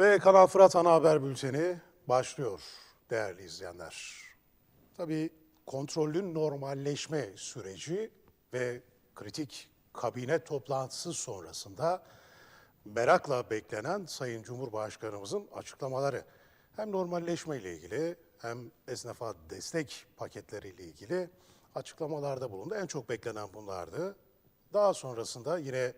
Ve Kanal Fırat Ana Haber Bülteni başlıyor değerli izleyenler. Tabii kontrollün normalleşme süreci ve kritik kabine toplantısı sonrasında merakla beklenen Sayın Cumhurbaşkanımızın açıklamaları hem normalleşme ile ilgili hem esnafa destek paketleriyle ilgili açıklamalarda bulundu. En çok beklenen bunlardı. Daha sonrasında yine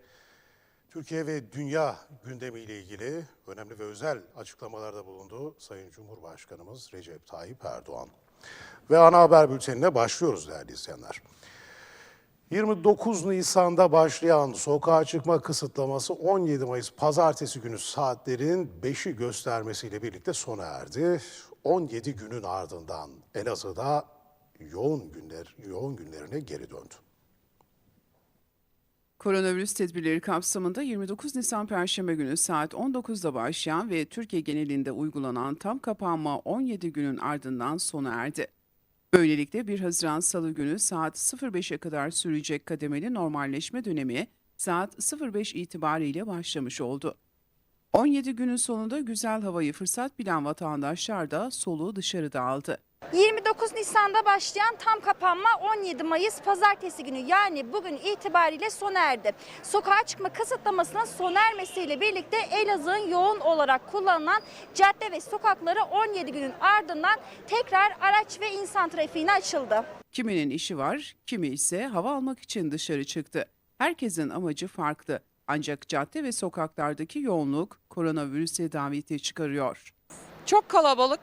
Türkiye ve dünya gündemiyle ilgili önemli ve özel açıklamalarda bulundu Sayın Cumhurbaşkanımız Recep Tayyip Erdoğan. Ve ana haber bültenine başlıyoruz değerli izleyenler. 29 Nisan'da başlayan sokağa çıkma kısıtlaması 17 Mayıs pazartesi günü saatlerin 5'i göstermesiyle birlikte sona erdi. 17 günün ardından Elazığ'da yoğun günler yoğun günlerine geri döndü. Koronavirüs tedbirleri kapsamında 29 Nisan Perşembe günü saat 19'da başlayan ve Türkiye genelinde uygulanan tam kapanma 17 günün ardından sona erdi. Böylelikle 1 Haziran Salı günü saat 05'e kadar sürecek kademeli normalleşme dönemi saat 05 itibariyle başlamış oldu. 17 günün sonunda güzel havayı fırsat bilen vatandaşlar da soluğu dışarıda aldı. 29 Nisan'da başlayan tam kapanma 17 Mayıs pazartesi günü yani bugün itibariyle sona erdi. Sokağa çıkma kısıtlamasının sona ermesiyle birlikte Elazığ'ın yoğun olarak kullanılan cadde ve sokakları 17 günün ardından tekrar araç ve insan trafiğine açıldı. Kiminin işi var, kimi ise hava almak için dışarı çıktı. Herkesin amacı farklı. Ancak cadde ve sokaklardaki yoğunluk koronavirüse daveti çıkarıyor. Çok kalabalık.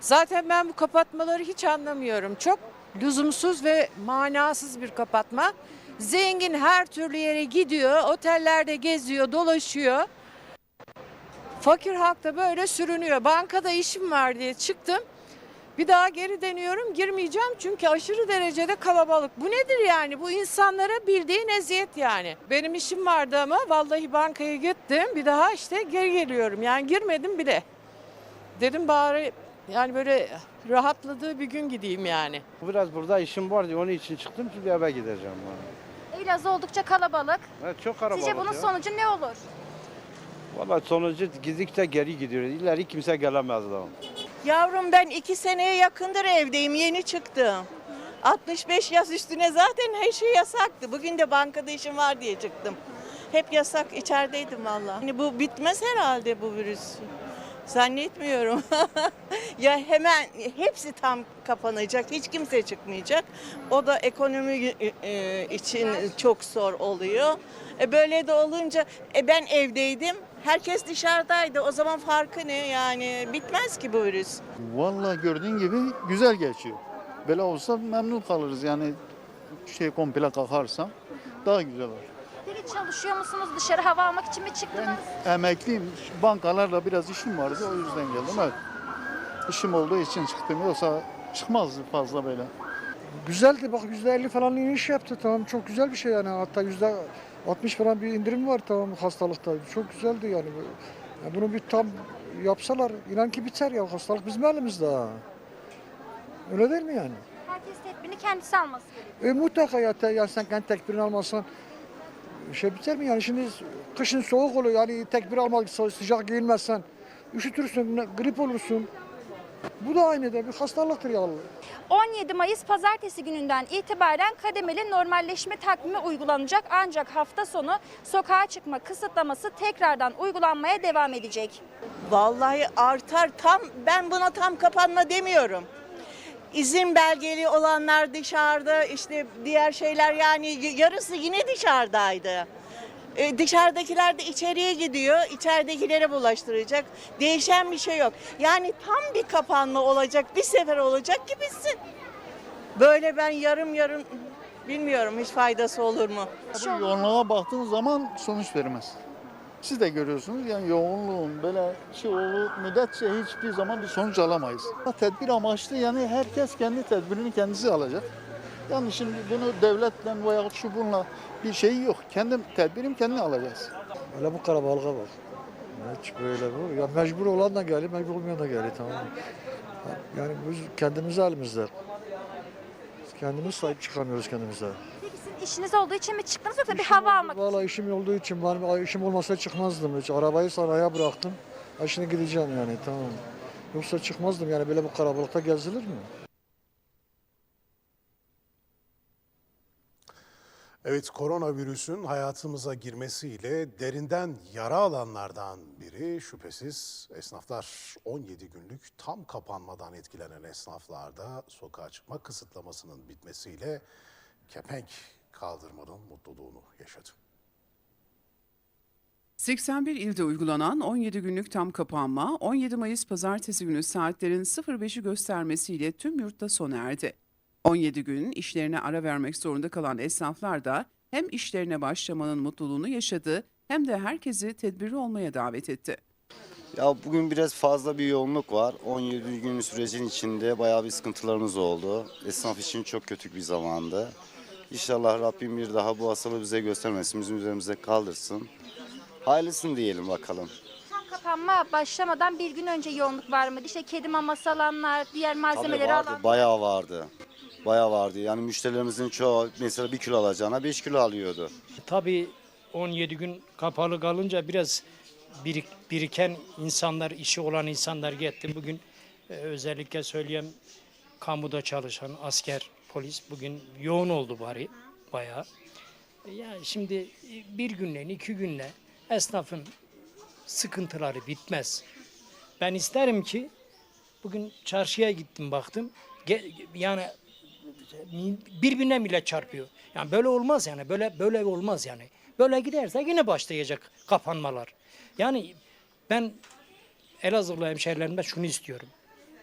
Zaten ben bu kapatmaları hiç anlamıyorum. Çok lüzumsuz ve manasız bir kapatma. Zengin her türlü yere gidiyor, otellerde geziyor, dolaşıyor. Fakir halk da böyle sürünüyor. Bankada işim var diye çıktım. Bir daha geri deniyorum girmeyeceğim çünkü aşırı derecede kalabalık. Bu nedir yani? Bu insanlara bildiğin eziyet yani. Benim işim vardı ama vallahi bankaya gittim. Bir daha işte geri geliyorum. Yani girmedim bile. Dedim bari yani böyle rahatladığı bir gün gideyim yani. Biraz burada işim vardı onun için çıktım şimdi eve gideceğim. Elazığ oldukça kalabalık. Evet, çok kalabalık Sizce bunun ya. sonucu ne olur? Vallahi sonucu gidikçe geri gidiyoruz. İleri kimse gelemez daha. Yavrum ben iki seneye yakındır evdeyim. Yeni çıktım. 65 yaş üstüne zaten her şey yasaktı. Bugün de bankada işim var diye çıktım. Hep yasak içerideydim valla. Hani bu bitmez herhalde bu virüs. Zannetmiyorum. ya hemen hepsi tam kapanacak. Hiç kimse çıkmayacak. O da ekonomi e, için çok zor oluyor. E böyle de olunca e ben evdeydim. Herkes dışarıdaydı. O zaman farkı ne yani? Bitmez ki bu virüs. Vallahi gördüğün gibi güzel geçiyor. Böyle olsa memnun kalırız yani şey komple kalkarsa daha güzel olur. Peki çalışıyor musunuz? Dışarı hava almak için mi çıktınız? Emekliyim, bankalarla biraz işim vardı o yüzden geldim. Evet. İşim olduğu için çıktım yoksa çıkmazdı fazla böyle. Güzeldi bak %50 falan iniş yaptı tamam çok güzel bir şey yani hatta %60 falan bir indirim var tamam hastalıkta çok güzeldi yani. Ya bunu bir tam yapsalar inan ki biter ya hastalık bizim elimizde ha. Öyle değil mi yani? Herkes tedbirini kendisi alması gerekiyor. E mutlaka ya, te, ya sen kendi tekbirini almazsan şey biter mi yani şimdi kışın soğuk oluyor yani tekbir almak sı- sıcak giyinmezsen üşütürsün grip olursun. Bu da aynı da bir hastalıktır ya. 17 Mayıs pazartesi gününden itibaren kademeli normalleşme takvimi uygulanacak ancak hafta sonu sokağa çıkma kısıtlaması tekrardan uygulanmaya devam edecek. Vallahi artar tam ben buna tam kapanma demiyorum. İzin belgeli olanlar dışarıda işte diğer şeyler yani yarısı yine dışarıdaydı. E, dışarıdakiler de içeriye gidiyor, içeridekilere bulaştıracak. Değişen bir şey yok. Yani tam bir kapanma olacak, bir sefer olacak ki bitsin. Böyle ben yarım yarım bilmiyorum hiç faydası olur mu? Bu yoğunluğa baktığın zaman sonuç vermez. Siz de görüyorsunuz yani yoğunluğun böyle şey olduğu müddetçe hiçbir zaman bir sonuç alamayız. Tedbir amaçlı yani herkes kendi tedbirini kendisi alacak. Yani şimdi bunu devletle veya şu bununla bir şey yok. Kendim tedbirim kendi alacağız. Öyle bu kalabalığa bak. Hiç böyle bu. Ya mecbur olan da geliyor, mecbur olmayan da geliyor tamam mı? Yani biz kendimiz elimizde. Biz Kendimiz sahip çıkamıyoruz kendimize. Peki sizin işiniz olduğu için mi çıktınız yoksa bir hava almak için? Valla işim olduğu için, benim işim olmasa çıkmazdım hiç. Arabayı saraya bıraktım. Ha şimdi gideceğim yani tamam. Yoksa çıkmazdım yani böyle bu karabalıkta gezilir mi? Evet koronavirüsün hayatımıza girmesiyle derinden yara alanlardan biri şüphesiz esnaflar 17 günlük tam kapanmadan etkilenen esnaflarda sokağa çıkma kısıtlamasının bitmesiyle kepenk kaldırmanın mutluluğunu yaşadı. 81 ilde uygulanan 17 günlük tam kapanma 17 Mayıs pazartesi günü saatlerin 05'i göstermesiyle tüm yurtta sona erdi. 17 gün işlerine ara vermek zorunda kalan esnaflar da hem işlerine başlamanın mutluluğunu yaşadı hem de herkesi tedbirli olmaya davet etti. Ya bugün biraz fazla bir yoğunluk var. 17 gün sürecin içinde bayağı bir sıkıntılarımız oldu. Esnaf için çok kötü bir zamandı. İnşallah Rabbim bir daha bu hastalığı bize göstermesin, bizim üzerimize kaldırsın. Hayırlısın diyelim bakalım. Tam kapanma başlamadan bir gün önce yoğunluk var mıydı? İşte kedi maması alanlar, diğer Tabii malzemeleri vardı, alan. bayağı vardı. Bayağı vardı. Yani müşterilerimizin çoğu mesela bir kilo alacağına 5 kilo alıyordu. Tabii 17 gün kapalı kalınca biraz birik, biriken insanlar, işi olan insanlar gitti. Bugün e, özellikle söyleyeyim kamuda çalışan asker, polis bugün yoğun oldu bari bayağı. E, Ya şimdi bir günle, iki günle esnafın sıkıntıları bitmez. Ben isterim ki bugün çarşıya gittim baktım. Ge- yani birbirine bile çarpıyor. Yani böyle olmaz yani. Böyle böyle olmaz yani. Böyle giderse yine başlayacak kapanmalar. Yani ben Elazığlı hemşehrilerimden şunu istiyorum.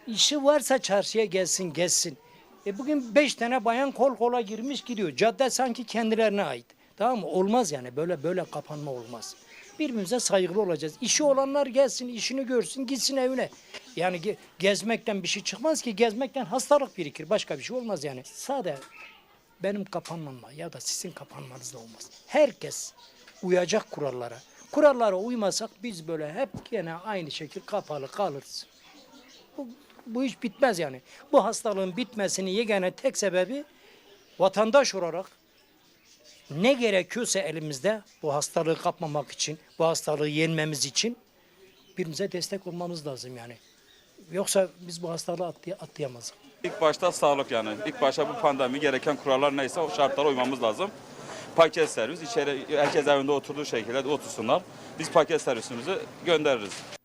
İşi varsa çarşıya gelsin, gezsin. E bugün beş tane bayan kol kola girmiş gidiyor. Cadde sanki kendilerine ait. Tamam mı? Olmaz yani. Böyle böyle kapanma olmaz. Birbirimize saygılı olacağız. İşi olanlar gelsin, işini görsün, gitsin evine. Yani ge- gezmekten bir şey çıkmaz ki. Gezmekten hastalık birikir. Başka bir şey olmaz yani. Sade benim kapanmamla ya da sizin kapanmanızla olmaz. Herkes uyacak kurallara. Kurallara uymasak biz böyle hep gene aynı şekil kapalı kalırız. Bu, bu iş bitmez yani. Bu hastalığın bitmesinin yegane tek sebebi vatandaş olarak ne gerekiyorsa elimizde bu hastalığı kapmamak için, bu hastalığı yenmemiz için birbirimize destek olmamız lazım yani. Yoksa biz bu hastalığı atlay atlayamazız. İlk başta sağlık yani. İlk başta bu pandemi gereken kurallar neyse o şartlara uymamız lazım. Paket servis içeri herkes evinde oturduğu şekilde otursunlar. Biz paket servisimizi göndeririz.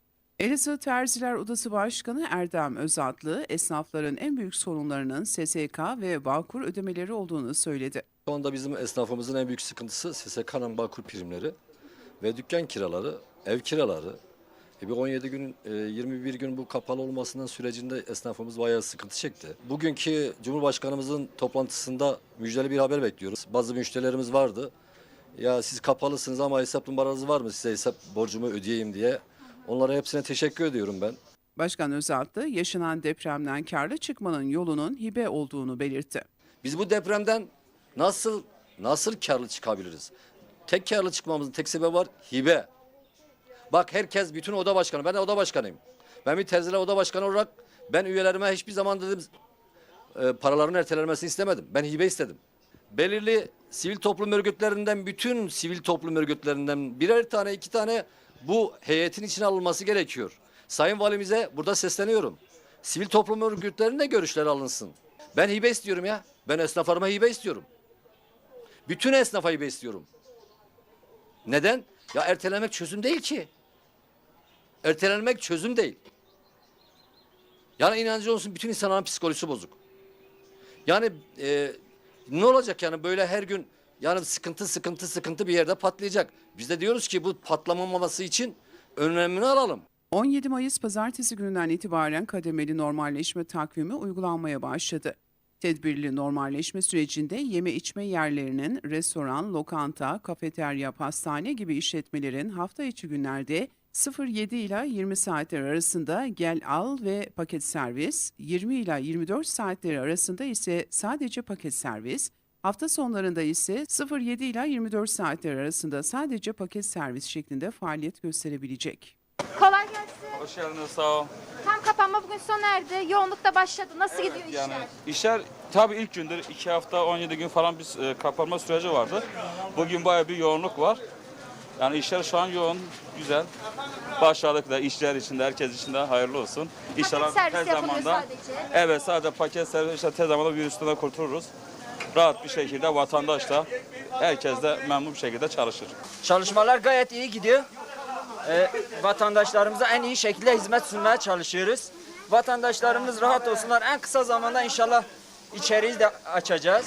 Elazığ Terziler Odası Başkanı Erdem Özatlı, esnafların en büyük sorunlarının SSK ve Bağkur ödemeleri olduğunu söyledi. Şu anda bizim esnafımızın en büyük sıkıntısı SSK'nın Bağkur primleri ve dükkan kiraları, ev kiraları. E bir 17 gün, e, 21 gün bu kapalı olmasının sürecinde esnafımız bayağı sıkıntı çekti. Bugünkü Cumhurbaşkanımızın toplantısında müjdeli bir haber bekliyoruz. Bazı müşterilerimiz vardı. Ya siz kapalısınız ama hesap numaranız var mı size hesap borcumu ödeyeyim diye. Onlara hepsine teşekkür ediyorum ben. Başkan Özatlı, yaşanan depremden karlı çıkmanın yolunun hibe olduğunu belirtti. Biz bu depremden nasıl nasıl karlı çıkabiliriz? Tek karlı çıkmamızın tek sebebi var hibe. Bak herkes bütün oda başkanı. Ben de oda başkanıyım. Ben bir terziler oda başkanı olarak ben üyelerime hiçbir zaman dedim e, paraların ertelenmesini istemedim. Ben hibe istedim. Belirli sivil toplum örgütlerinden bütün sivil toplum örgütlerinden birer tane iki tane bu heyetin içine alınması gerekiyor. Sayın Valimize burada sesleniyorum. Sivil toplum örgütlerinin de görüşleri alınsın. Ben hibe istiyorum ya. Ben esnaflarıma hibe istiyorum. Bütün esnafa hibe istiyorum. Neden? Ya ertelemek çözüm değil ki. Ertelenmek çözüm değil. Yani inancı olsun bütün insanların psikolojisi bozuk. Yani e, ne olacak yani böyle her gün yani sıkıntı sıkıntı sıkıntı bir yerde patlayacak. Biz de diyoruz ki bu patlamaması için önlemini alalım. 17 Mayıs pazartesi gününden itibaren kademeli normalleşme takvimi uygulanmaya başladı. Tedbirli normalleşme sürecinde yeme içme yerlerinin restoran, lokanta, kafeterya, pastane gibi işletmelerin hafta içi günlerde 07 ila 20 saatler arasında gel al ve paket servis, 20 ila 24 saatleri arasında ise sadece paket servis, hafta sonlarında ise 07 ila 24 saatler arasında sadece paket servis şeklinde faaliyet gösterebilecek. Kolay gelsin. Hoş geldiniz sağ ol. Tam kapanma bugün sona erdi. Yoğunluk da başladı. Nasıl gidiyor işler? Yani işler tabii ilk gündür 2 hafta 17 gün falan bir e, kapanma süreci vardı. Bugün bayağı bir yoğunluk var. Yani işler şu an yoğun, güzel. Başladık da işler için de herkes için de hayırlı olsun. İnşallah servis tez yapılıyor zamanda sadece. evet sadece paket servis işte tez zamanda virüsten kurtuluruz. Rahat bir şekilde vatandaş da herkes de memnun bir şekilde çalışır. Çalışmalar gayet iyi gidiyor. Ee, vatandaşlarımıza en iyi şekilde hizmet sunmaya çalışıyoruz. Vatandaşlarımız rahat olsunlar. En kısa zamanda inşallah içeriği de açacağız.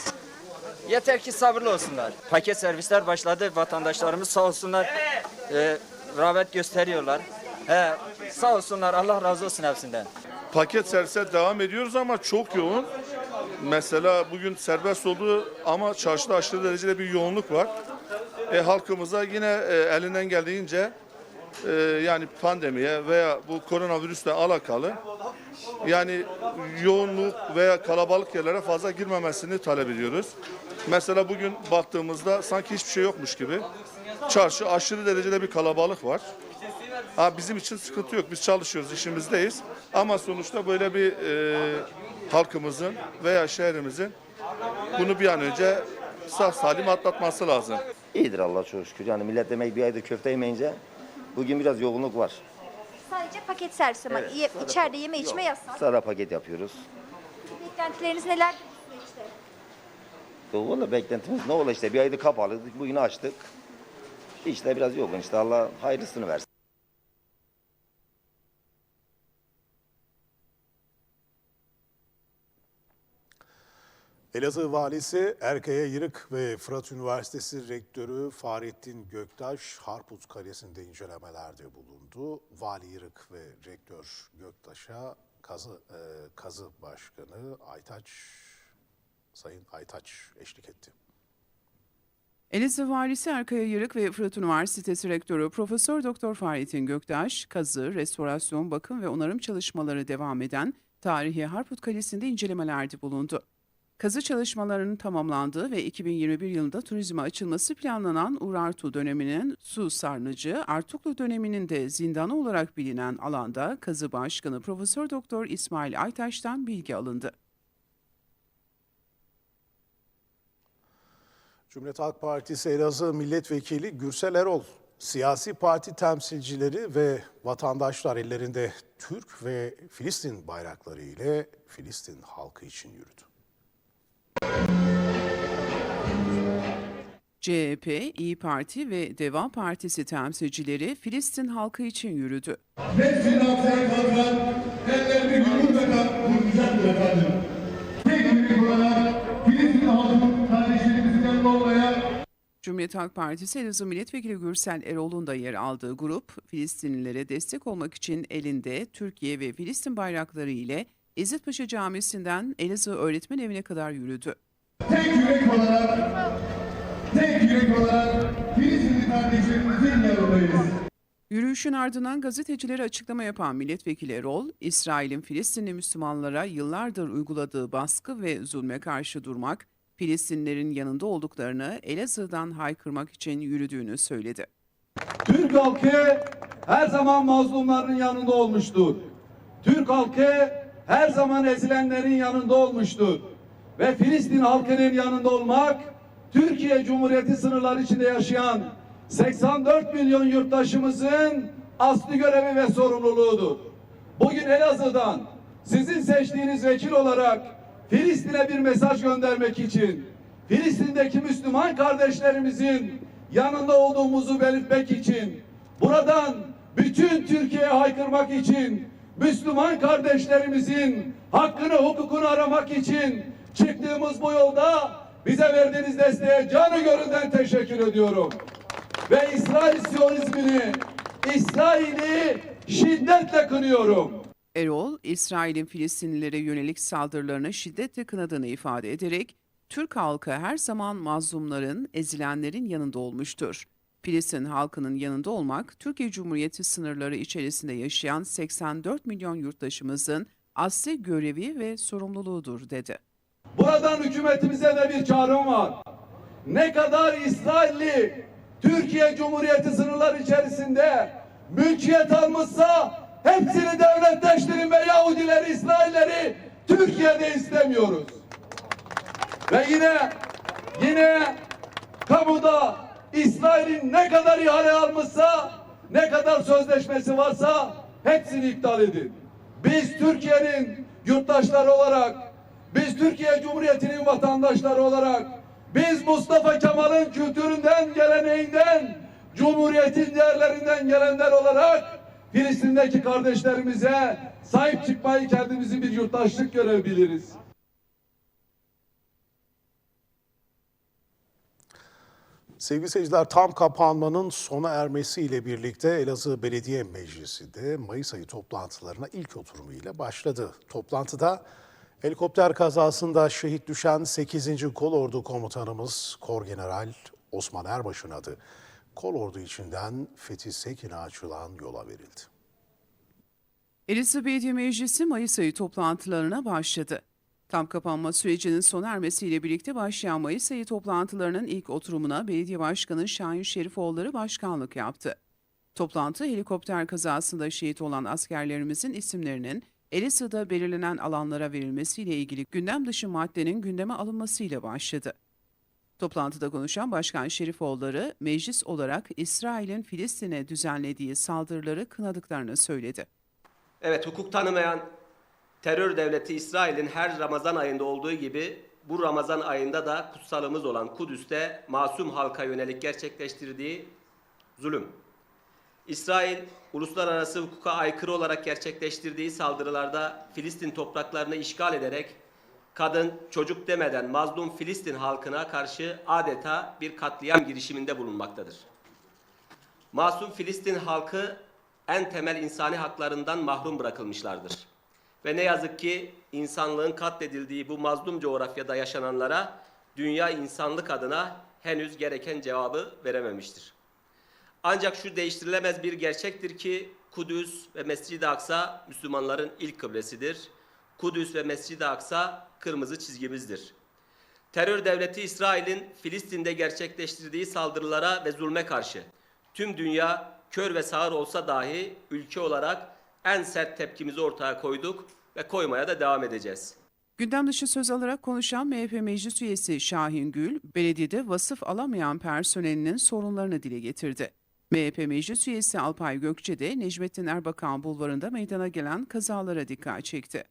Yeter ki sabırlı olsunlar. Paket servisler başladı. Vatandaşlarımız sağ olsunlar. E, rağbet gösteriyorlar. He, sağ olsunlar. Allah razı olsun hepsinden. Paket servise devam ediyoruz ama çok yoğun. Mesela bugün serbest oldu ama çarşıda aşırı derecede bir yoğunluk var. E, halkımıza yine e, elinden geldiğince e, yani pandemiye veya bu koronavirüsle alakalı yani yoğunluk veya kalabalık yerlere fazla girmemesini talep ediyoruz. Mesela bugün baktığımızda sanki hiçbir şey yokmuş gibi. Çarşı aşırı derecede bir kalabalık var. Ha, bizim için sıkıntı yok. Biz çalışıyoruz, işimizdeyiz. Ama sonuçta böyle bir e, halkımızın veya şehrimizin bunu bir an önce sağ salim atlatması lazım. İyidir Allah çok şükür. Yani millet demek bir ayda köfte yemeyince bugün biraz yoğunluk var. Sadece paket servis ama ye- içeride yeme içme yasak. Sara paket yapıyoruz. Beklentileriniz süreçte? Valla beklentimiz ne olur işte bir ayda kapalı. Bugün açtık. İşte biraz yoğun işte Allah hayırlısını versin. Elazığ Valisi Erkaya Yırık ve Fırat Üniversitesi Rektörü Fahrettin Göktaş Harput Kalesi'nde incelemelerde bulundu. Vali Yırık ve Rektör Göktaş'a kazı, e, kazı başkanı Aytaç, Sayın Aytaç eşlik etti. Elazığ Valisi Erkaya Yırık ve Fırat Üniversitesi Rektörü Profesör Doktor Fahrettin Göktaş, kazı, restorasyon, bakım ve onarım çalışmaları devam eden tarihi Harput Kalesi'nde incelemelerde bulundu. Kazı çalışmalarının tamamlandığı ve 2021 yılında turizme açılması planlanan Urartu döneminin su sarnıcı, Artuklu döneminin de zindanı olarak bilinen alanda kazı başkanı Profesör Doktor İsmail Aytaş'tan bilgi alındı. Cumhuriyet Halk Partisi Elazığ Milletvekili Gürsel Erol, siyasi parti temsilcileri ve vatandaşlar ellerinde Türk ve Filistin bayrakları ile Filistin halkı için yürüdü. CHP, İyi Parti ve Deva Partisi temsilcileri Filistin halkı için yürüdü. Hepsinin altına kaldıran ellerini mutlaka vuracak efendim. Tek yürek olarak Filistin halkının kardeşlerimizin yanında olmaya Cumhuriyet Halk Partisi Elazığ Milletvekili Gürsel Erol'un da yer aldığı grup, Filistinlilere destek olmak için elinde Türkiye ve Filistin bayrakları ile İzzetpaşa Camisi'nden Elazığ Öğretmen Evi'ne kadar yürüdü. tek yürek olarak tek yürek olarak Filistinli kardeşlerimizin yanındayız. Yürüyüşün ardından gazetecilere açıklama yapan milletvekili Erol, İsrail'in Filistinli Müslümanlara yıllardır uyguladığı baskı ve zulme karşı durmak, Filistinlilerin yanında olduklarını Elazığ'dan haykırmak için yürüdüğünü söyledi. Türk halkı her zaman mazlumların yanında olmuştur. Türk halkı her zaman ezilenlerin yanında olmuştur. Ve Filistin halkının yanında olmak, Türkiye Cumhuriyeti sınırları içinde yaşayan 84 milyon yurttaşımızın asli görevi ve sorumluluğudur. Bugün Elazığ'dan sizin seçtiğiniz vekil olarak Filistin'e bir mesaj göndermek için, Filistin'deki Müslüman kardeşlerimizin yanında olduğumuzu belirtmek için, buradan bütün Türkiye'ye haykırmak için, Müslüman kardeşlerimizin hakkını, hukukunu aramak için çıktığımız bu yolda bize verdiğiniz desteğe canı gönülden teşekkür ediyorum. Ve İsrail Siyonizmini, İsrail'i şiddetle kınıyorum. Erol, İsrail'in Filistinlilere yönelik saldırılarını şiddetle kınadığını ifade ederek, Türk halkı her zaman mazlumların, ezilenlerin yanında olmuştur. Filistin halkının yanında olmak, Türkiye Cumhuriyeti sınırları içerisinde yaşayan 84 milyon yurttaşımızın asli görevi ve sorumluluğudur, dedi. Buradan hükümetimize de bir çağrım var. Ne kadar İsrailli Türkiye Cumhuriyeti sınırları içerisinde mülkiyet almışsa hepsini devletleştirin ve Yahudileri, İsrailleri Türkiye'de istemiyoruz. Ve yine yine kamuda İsrail'in İsrail ne kadar ihale almışsa, ne kadar sözleşmesi varsa hepsini iptal edin. Biz Türkiye'nin yurttaşları olarak, biz Türkiye Cumhuriyeti'nin vatandaşları olarak, biz Mustafa Kemal'in kültüründen, geleneğinden, Cumhuriyetin değerlerinden gelenler olarak Filistin'deki kardeşlerimize sahip çıkmayı kendimizi bir yurttaşlık görebiliriz. Sevgili seyirciler tam kapanmanın sona ermesiyle birlikte Elazığ Belediye Meclisi de Mayıs ayı toplantılarına ilk oturumuyla başladı. Toplantıda helikopter kazasında şehit düşen 8. Kolordu Komutanımız Korgeneral Osman Erbaş'ın adı Kolordu içinden Fethi Sekin'e açılan yola verildi. Elazığ Belediye Meclisi Mayıs ayı toplantılarına başladı. Tam kapanma sürecinin sona ermesiyle birlikte başlayan Mayıs ayı toplantılarının ilk oturumuna Belediye Başkanı Şahin Şerifoğulları başkanlık yaptı. Toplantı helikopter kazasında şehit olan askerlerimizin isimlerinin Elazığ'da belirlenen alanlara verilmesiyle ilgili gündem dışı maddenin gündeme alınmasıyla başladı. Toplantıda konuşan Başkan Şerifoğulları, meclis olarak İsrail'in Filistin'e düzenlediği saldırıları kınadıklarını söyledi. Evet, hukuk tanımayan terör devleti İsrail'in her Ramazan ayında olduğu gibi bu Ramazan ayında da kutsalımız olan Kudüs'te masum halka yönelik gerçekleştirdiği zulüm. İsrail, uluslararası hukuka aykırı olarak gerçekleştirdiği saldırılarda Filistin topraklarını işgal ederek kadın, çocuk demeden mazlum Filistin halkına karşı adeta bir katliam girişiminde bulunmaktadır. Masum Filistin halkı en temel insani haklarından mahrum bırakılmışlardır. Ve ne yazık ki insanlığın katledildiği bu mazlum coğrafyada yaşananlara dünya insanlık adına henüz gereken cevabı verememiştir. Ancak şu değiştirilemez bir gerçektir ki Kudüs ve Mescid-i Aksa Müslümanların ilk kıblesidir. Kudüs ve Mescid-i Aksa kırmızı çizgimizdir. Terör devleti İsrail'in Filistin'de gerçekleştirdiği saldırılara ve zulme karşı tüm dünya kör ve sağır olsa dahi ülke olarak en sert tepkimizi ortaya koyduk ve koymaya da devam edeceğiz. Gündem dışı söz alarak konuşan MHP Meclis Üyesi Şahin Gül, belediyede vasıf alamayan personelinin sorunlarını dile getirdi. MHP Meclis Üyesi Alpay Gökçe de Necmettin Erbakan bulvarında meydana gelen kazalara dikkat çekti.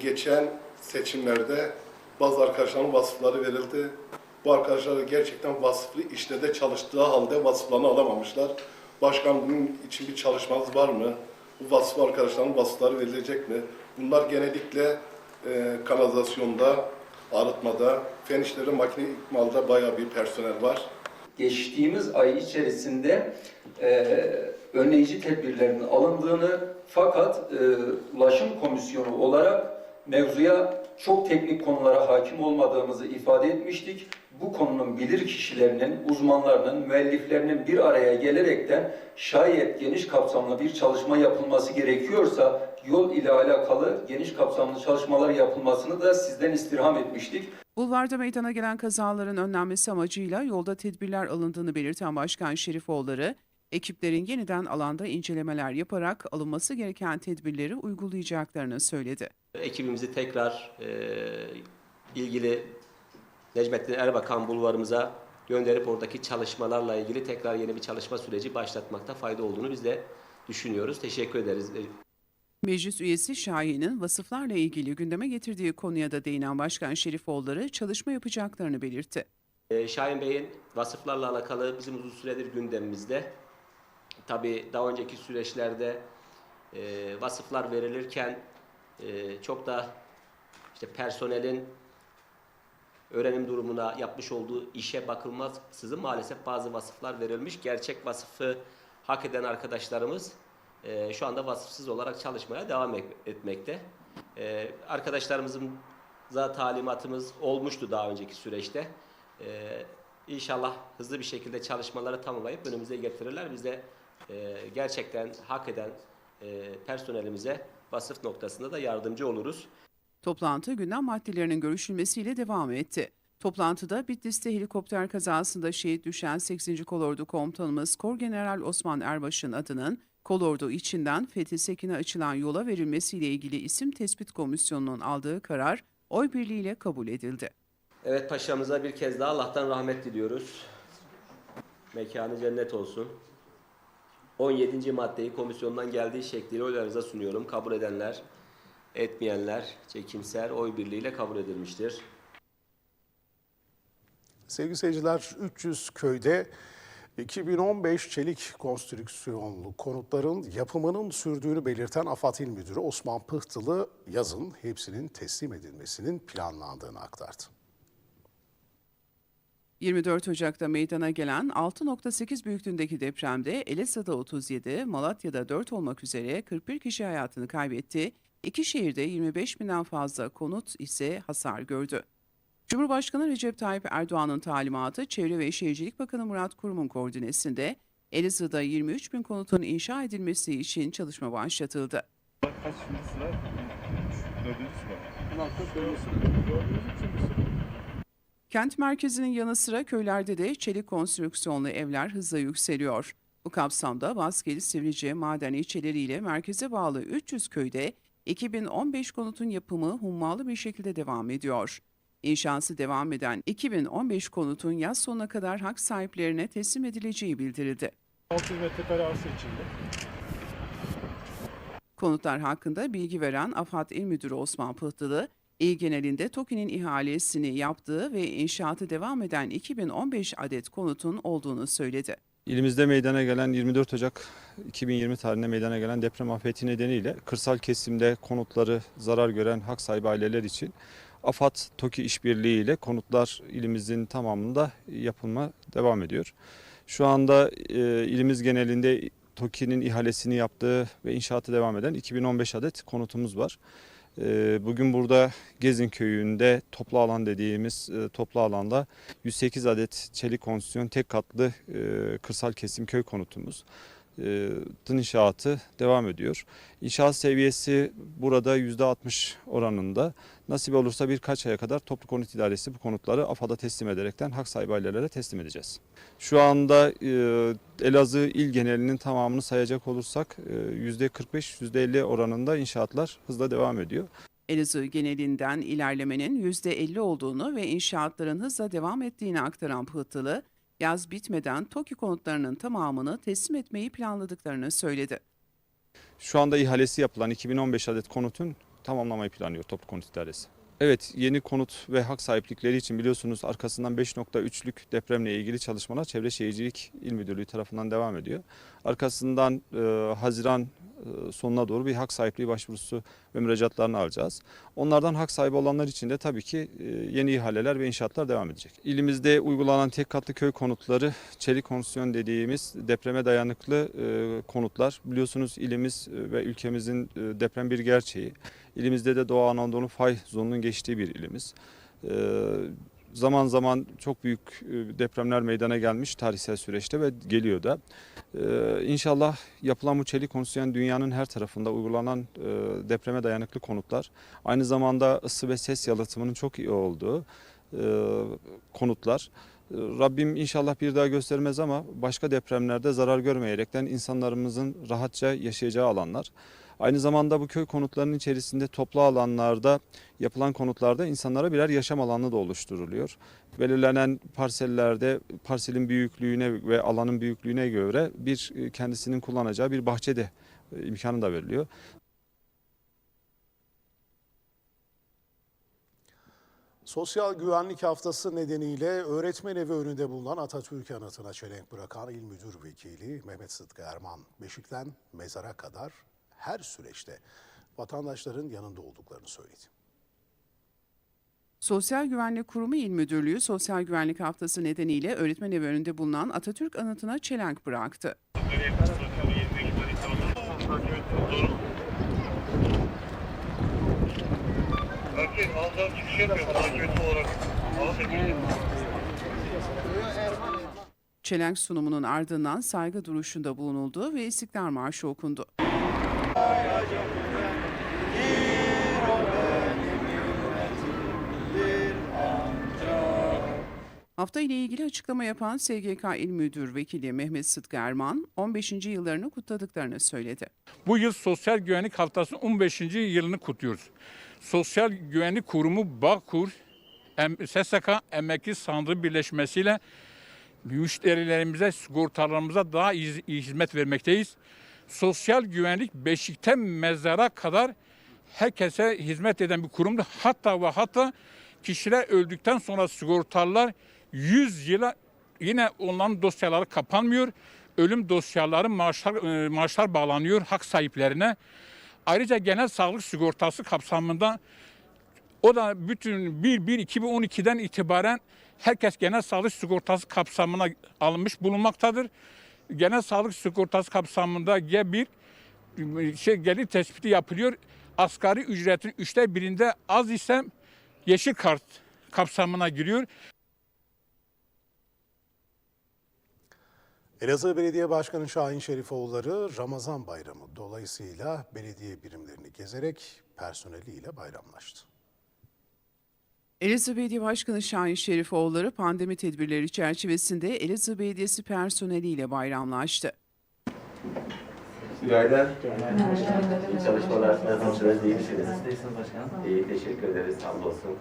Geçen seçimlerde bazı arkadaşların vasıfları verildi. Bu arkadaşlar gerçekten vasıflı işte de çalıştığı halde vasıflarını alamamışlar. Başkan bunun için bir çalışmanız var mı? Bu vasıflı arkadaşların vasıfları verilecek mi? Bunlar genellikle e, kanalizasyonda, arıtmada, fen işleri, makine ikmalda bayağı bir personel var. geçtiğimiz ay içerisinde e, önleyici tedbirlerin alındığını fakat e, ulaşım komisyonu olarak mevzuya çok teknik konulara hakim olmadığımızı ifade etmiştik. Bu konunun bilir kişilerinin, uzmanlarının, müelliflerinin bir araya gelerekten şayet geniş kapsamlı bir çalışma yapılması gerekiyorsa yol ile alakalı geniş kapsamlı çalışmalar yapılmasını da sizden istirham etmiştik. Bulvarda meydana gelen kazaların önlenmesi amacıyla yolda tedbirler alındığını belirten Başkan Şerifoğulları, ekiplerin yeniden alanda incelemeler yaparak alınması gereken tedbirleri uygulayacaklarını söyledi. Ekibimizi tekrar e, ilgili Necmettin Erbakan bulvarımıza gönderip oradaki çalışmalarla ilgili tekrar yeni bir çalışma süreci başlatmakta fayda olduğunu biz de düşünüyoruz. Teşekkür ederiz. Meclis üyesi Şahin'in vasıflarla ilgili gündeme getirdiği konuya da değinen Başkan Şerifoğulları çalışma yapacaklarını belirtti. Ee, Şahin Bey'in vasıflarla alakalı bizim uzun süredir gündemimizde. Tabii daha önceki süreçlerde e, vasıflar verilirken e, çok da işte personelin öğrenim durumuna yapmış olduğu işe bakılmaksızın maalesef bazı vasıflar verilmiş. Gerçek vasıfı hak eden arkadaşlarımız e, şu anda vasıfsız olarak çalışmaya devam et- etmekte. E, arkadaşlarımızın za talimatımız olmuştu daha önceki süreçte. Ee, inşallah hızlı bir şekilde çalışmaları tamamlayıp önümüze getirirler. Biz de e, gerçekten hak eden e, personelimize vasıf noktasında da yardımcı oluruz. Toplantı gündem maddelerinin görüşülmesiyle devam etti. Toplantıda Bitlis'te helikopter kazasında şehit düşen 8. Kolordu Komutanımız Korgeneral Osman Erbaş'ın adının Kolordu içinden Fethi Sekin'e açılan yola verilmesiyle ilgili isim tespit komisyonunun aldığı karar oy birliğiyle kabul edildi. Evet paşamıza bir kez daha Allah'tan rahmet diliyoruz. Mekanı cennet olsun. 17. maddeyi komisyondan geldiği şekliyle oylarınıza sunuyorum. Kabul edenler, etmeyenler çekimser oy birliğiyle kabul edilmiştir. Sevgili seyirciler 300 köyde 2015 çelik konstrüksiyonlu konutların yapımının sürdüğünü belirten AFAD İl Müdürü Osman Pıhtılı yazın hepsinin teslim edilmesinin planlandığını aktardı. 24 Ocak'ta meydana gelen 6.8 büyüklüğündeki depremde Elazığ'da 37, Malatya'da 4 olmak üzere 41 kişi hayatını kaybetti. İki şehirde 25 binden fazla konut ise hasar gördü. Cumhurbaşkanı Recep Tayyip Erdoğan'ın talimatı Çevre ve Şehircilik Bakanı Murat Kurum'un koordinesinde Elazığ'da 23 bin konutun inşa edilmesi için çalışma başlatıldı. Kent merkezinin yanı sıra köylerde de çelik konstrüksiyonlu evler hızla yükseliyor. Bu kapsamda Baskeli, Sivrice, Maden ilçeleriyle merkeze bağlı 300 köyde 2015 konutun yapımı hummalı bir şekilde devam ediyor. İnşası devam eden 2015 konutun yaz sonuna kadar hak sahiplerine teslim edileceği bildirildi. 600 metrekare arsa içinde. Konutlar hakkında bilgi veren AFAD İl Müdürü Osman Pıhtılı, il genelinde TOKİ'nin ihalesini yaptığı ve inşaatı devam eden 2015 adet konutun olduğunu söyledi. İlimizde meydana gelen 24 Ocak 2020 tarihinde meydana gelen deprem afeti nedeniyle kırsal kesimde konutları zarar gören hak sahibi aileler için AFAD TOKİ işbirliği ile konutlar ilimizin tamamında yapılma devam ediyor. Şu anda e, ilimiz genelinde TOKİ'nin ihalesini yaptığı ve inşaatı devam eden 2015 adet konutumuz var. E, Bugün burada Gezin Köyü'nde toplu alan dediğimiz e, toplu alanda 108 adet çelik konstrüksiyon tek katlı e, kırsal kesim köy konutumuz. E, inşaatı devam ediyor. İnşaat seviyesi burada %60 oranında. Nasip olursa birkaç aya kadar Toplu Konut İdaresi bu konutları AFAD'a teslim ederekten hak sahibi ailelere teslim edeceğiz. Şu anda e, Elazığ il genelinin tamamını sayacak olursak e, %45-%50 oranında inşaatlar hızla devam ediyor. Elazığ genelinden ilerlemenin %50 olduğunu ve inşaatların hızla devam ettiğini aktaran Pıhtılı, yaz bitmeden TOKİ konutlarının tamamını teslim etmeyi planladıklarını söyledi. Şu anda ihalesi yapılan 2015 adet konutun tamamlamayı planlıyor Toplu Konut İdaresi. Evet yeni konut ve hak sahiplikleri için biliyorsunuz arkasından 5.3'lük depremle ilgili çalışmalar Çevre Şehircilik İl Müdürlüğü tarafından devam ediyor. Arkasından e, Haziran sonuna doğru bir hak sahipliği başvurusu ve müracaatlarını alacağız. Onlardan hak sahibi olanlar için de tabii ki e, yeni ihaleler ve inşaatlar devam edecek. İlimizde uygulanan tek katlı köy konutları çelik konstrüksiyon dediğimiz depreme dayanıklı e, konutlar. Biliyorsunuz ilimiz e, ve ülkemizin e, deprem bir gerçeği. İlimizde de Doğu Anadolu fay zonunun geçtiği bir ilimiz. Zaman zaman çok büyük e, depremler meydana gelmiş tarihsel süreçte ve geliyor da. Ee, İnşallah yapılan bu çelik konstrüksiyon dünyanın her tarafında uygulanan e, depreme dayanıklı konutlar. Aynı zamanda ısı ve ses yalıtımının çok iyi olduğu e, konutlar. Rabbim inşallah bir daha göstermez ama başka depremlerde zarar görmeyerekten insanlarımızın rahatça yaşayacağı alanlar. Aynı zamanda bu köy konutlarının içerisinde toplu alanlarda yapılan konutlarda insanlara birer yaşam alanı da oluşturuluyor. Belirlenen parsellerde parselin büyüklüğüne ve alanın büyüklüğüne göre bir e, kendisinin kullanacağı bir bahçede e, imkanı da veriliyor. Sosyal Güvenlik Haftası nedeniyle öğretmen evi önünde bulunan Atatürk anıtına çelenk bırakan İl Müdür Vekili Mehmet Sıtkı Erman, Beşik'ten mezara kadar her süreçte vatandaşların yanında olduklarını söyledi. Sosyal Güvenlik Kurumu İl Müdürlüğü Sosyal Güvenlik Haftası nedeniyle öğretmen evi önünde bulunan Atatürk anıtına çelenk bıraktı. Çelenk sunumunun ardından saygı duruşunda bulunuldu ve İstiklal Marşı okundu. Hafta ile ilgili açıklama yapan SGK İl Müdür Vekili Mehmet Sıtkı Erman, 15. yıllarını kutladıklarını söyledi. Bu yıl Sosyal Güvenlik Haftası'nın 15. yılını kutluyoruz. Sosyal Güvenlik Kurumu Bağkur, SSK Emekli Sandığı Birleşmesi'yle Müşterilerimize, sigortalarımıza daha iyi hizmet vermekteyiz. Sosyal güvenlik beşikten mezara kadar herkese hizmet eden bir kurumdur. Hatta ve hatta kişiler öldükten sonra sigortalılar 100 yıla yine onların dosyaları kapanmıyor. Ölüm dosyaları maaşlar, e, maaşlar bağlanıyor hak sahiplerine. Ayrıca genel sağlık sigortası kapsamında o da bütün 1-1-2012'den itibaren herkes genel sağlık sigortası kapsamına alınmış bulunmaktadır. Genel sağlık sigortası kapsamında G1 şey gelir tespiti yapılıyor. Asgari ücretin üçte birinde az ise yeşil kart kapsamına giriyor. Elazığ Belediye Başkanı Şahin Şerifoğulları Ramazan Bayramı dolayısıyla belediye birimlerini gezerek personeliyle bayramlaştı. Elazığ Belediye Başkanı Şahin Şerifoğulları pandemi tedbirleri çerçevesinde Elazığ Belediyesi personeliyle bayramlaştı. Günaydın. İyi çalışmalar. Nasılsınız? İyi misiniz? İyi, teşekkür ederiz. Hamdolsun.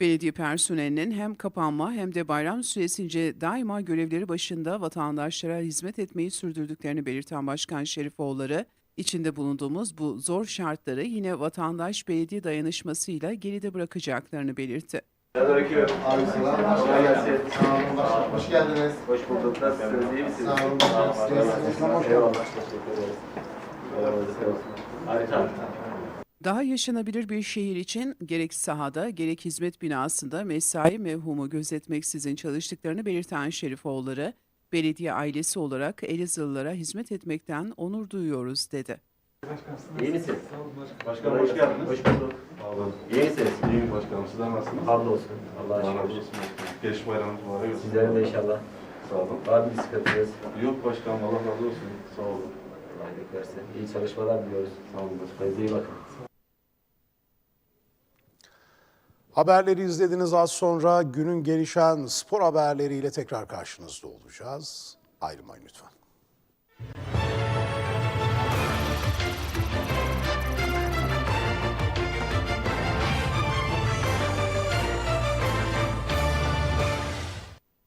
Belediye personelinin hem kapanma hem de bayram süresince daima görevleri başında vatandaşlara hizmet etmeyi sürdürdüklerini belirten Başkan Şerifoğulları, içinde bulunduğumuz bu zor şartları yine vatandaş belediye dayanışmasıyla geride bırakacaklarını belirtti. Selamünaleyküm. Abi selam. Kolay gelsin. Sağ olun başkanım. Hoş geldiniz. Hoş bulduk. Nasılsınız? İyi misiniz? Sağ olun başkanım. Eyvallah. Teşekkür ederiz. Eyvallah. Harika. Daha yaşanabilir bir şehir için gerek sahada gerek hizmet binasında mesai mevhumu gözetmeksizin çalıştıklarını belirten Şerifoğulları, belediye ailesi olarak Elazığlılara hizmet etmekten onur duyuyoruz dedi. İyi misiniz? Başkanım hoş geldiniz. Hoş bulduk. Sağ olun. İyi misiniz? İyiyim başkanım. Sizler nasılsınız? Hamdolsun. Allah'a şükür. Allah razı olsun. Geç bayramınız mübarek olsun. Sizlerin de inşallah. Sağ olun. Var bir sıkıntınız? Yok başkanım. Allah razı olsun. Sağ olun. Allah iyilik versin. İyi çalışmalar diliyoruz. Sağ olun başkanım. Kendinize iyi bakın. Haberleri izlediniz az sonra günün gelişen spor haberleriyle tekrar karşınızda olacağız. Ayrılmayın lütfen.